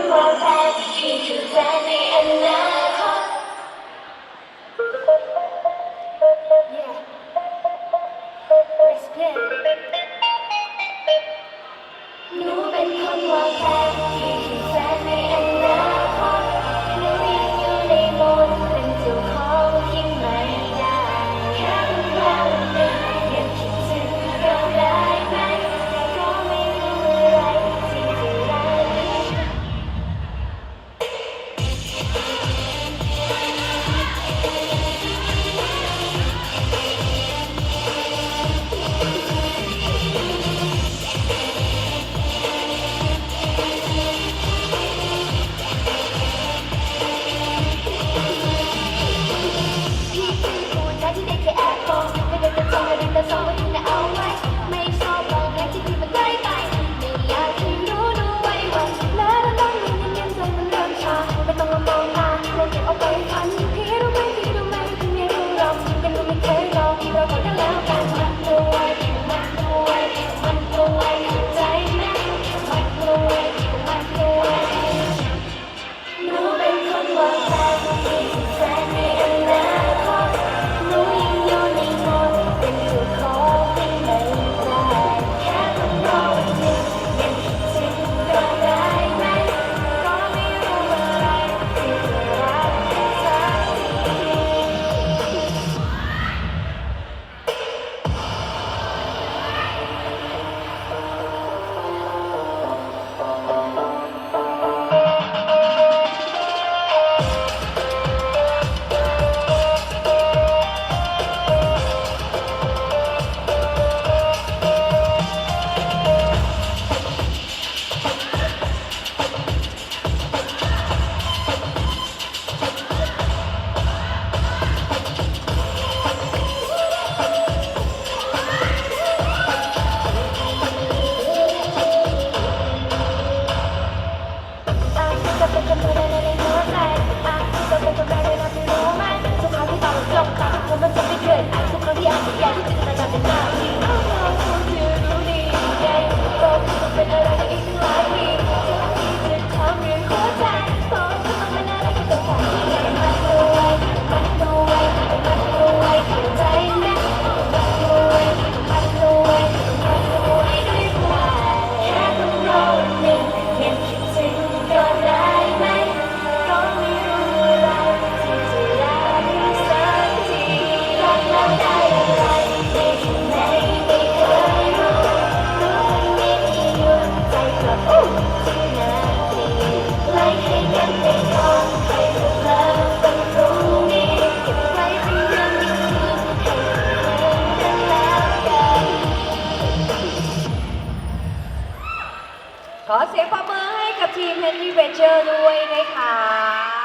ำว่าแฟนที่คือแฟนในอนาคต Yeah. หนูเป็นคนวางแผน อยากอยากจะเป็นประจำเป็นบ้า เสียงปรบมือให้กับทีม Henry Venture ด้วยนะคะ